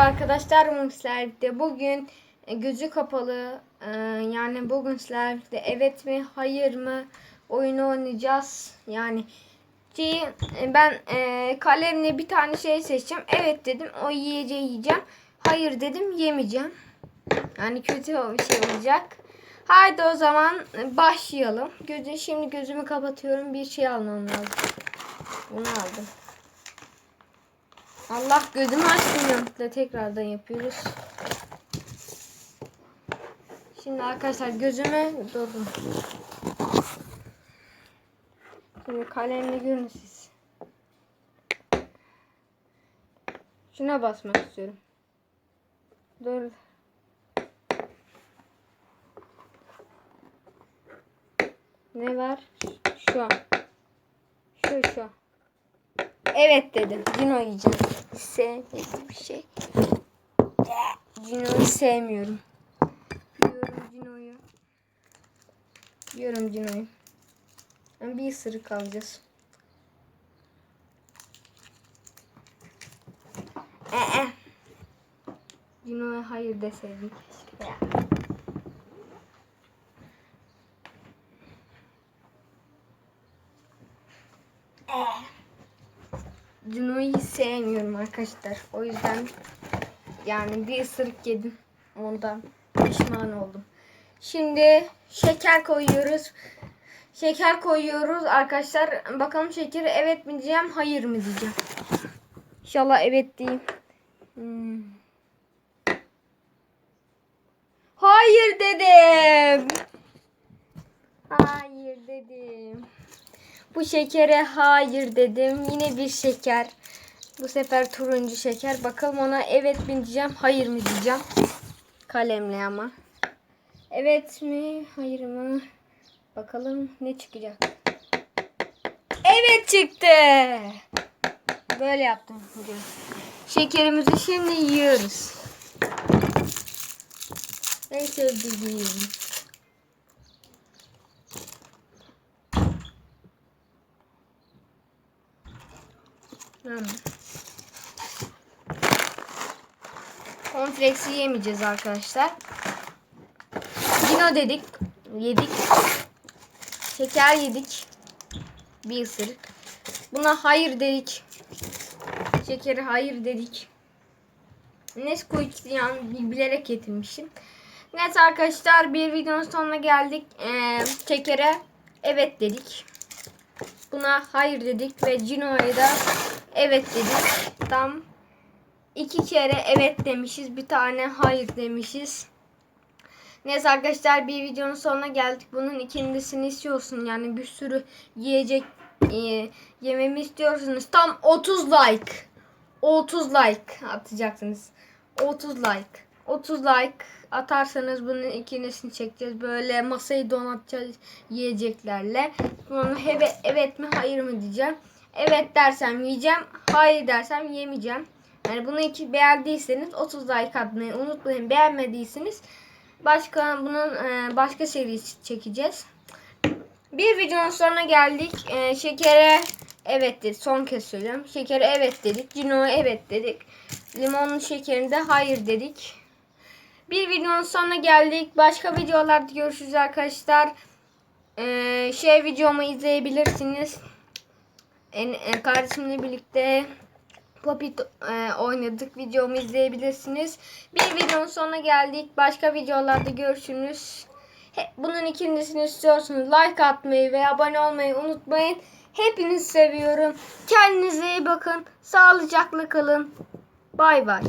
Merhaba arkadaşlar Mumsler'de bugün e, gözü kapalı e, yani bugün sizlerle evet mi hayır mı oyunu oynayacağız. Yani ki e, ben e, kalemle bir tane şey seçeceğim. Evet dedim o yiyeceği yiyeceğim. Hayır dedim yemeyeceğim. Yani kötü bir şey olacak. Haydi o zaman başlayalım. Gözü şimdi gözümü kapatıyorum. Bir şey almam lazım. Bunu aldım Allah gözümü açtım yanlışlıkla tekrardan yapıyoruz. Şimdi arkadaşlar gözümü durdum. Şimdi kalemle görün siz. Şuna basmak istiyorum. Dur. Ne var? Şu. Şu şu. Evet dedim. Cino yiyeceğim. Sevmediğim bir şey. Cino'yu sevmiyorum. Yiyorum Cino'yu. Yiyorum Cino'yu. Yani bir ısırık alacağız. Ee. Cino'ya hayır deseydik. keşke. Cino'yu hiç sevmiyorum arkadaşlar. O yüzden yani bir ısırık yedim. Ondan pişman oldum. Şimdi şeker koyuyoruz. Şeker koyuyoruz arkadaşlar. Bakalım şekeri evet mi diyeceğim, hayır mı diyeceğim. İnşallah evet diyeyim. Hmm. Hayır dedim. Hayır dedim. Bu şekere hayır dedim. Yine bir şeker. Bu sefer turuncu şeker. Bakalım ona evet mi diyeceğim, hayır mı diyeceğim. Kalemle ama. Evet mi, hayır mı? Bakalım ne çıkacak. Evet çıktı. Böyle yaptım bugün. Şekerimizi şimdi yiyoruz. En sevdiğim. Hmm. Cornflakes'i yemeyeceğiz arkadaşlar. Dino dedik. Yedik. Şeker yedik. Bir ısırık. Buna hayır dedik. Şekeri hayır dedik. Nesquik yani bilerek getirmişim. Neyse arkadaşlar bir videonun sonuna geldik. Ee, şekere evet dedik. Buna hayır dedik ve Cino'ya da evet dedik. Tam iki kere evet demişiz. Bir tane hayır demişiz. Neyse arkadaşlar bir videonun sonuna geldik. Bunun ikincisini istiyorsun. Yani bir sürü yiyecek e, yememi istiyorsunuz. Tam 30 like. 30 like atacaksınız. 30 like. 30 like atarsanız bunun ikincisini çekeceğiz. Böyle masayı donatacağız yiyeceklerle. Sonra evet, evet mi hayır mı diyeceğim. Evet dersem yiyeceğim. Hayır dersem yemeyeceğim. Yani bunu iki beğendiyseniz 30 like atmayı unutmayın. Beğenmediyseniz başka bunun e, başka serisi çekeceğiz. Bir videonun sonuna geldik. E, şekere evet dedik. Son kez söylüyorum. Şekere evet dedik. Cino'ya evet dedik. Limonlu şekerinde hayır dedik. Bir videonun sonuna geldik. Başka videolarda görüşürüz arkadaşlar. Ee, şey videomu izleyebilirsiniz. En, en kardeşimle birlikte Popit e, oynadık. Videomu izleyebilirsiniz. Bir videonun sonuna geldik. Başka videolarda görüşürüz. He, bunun ikincisini istiyorsanız like atmayı ve abone olmayı unutmayın. Hepinizi seviyorum. Kendinize iyi bakın. Sağlıcakla kalın. Bay bay.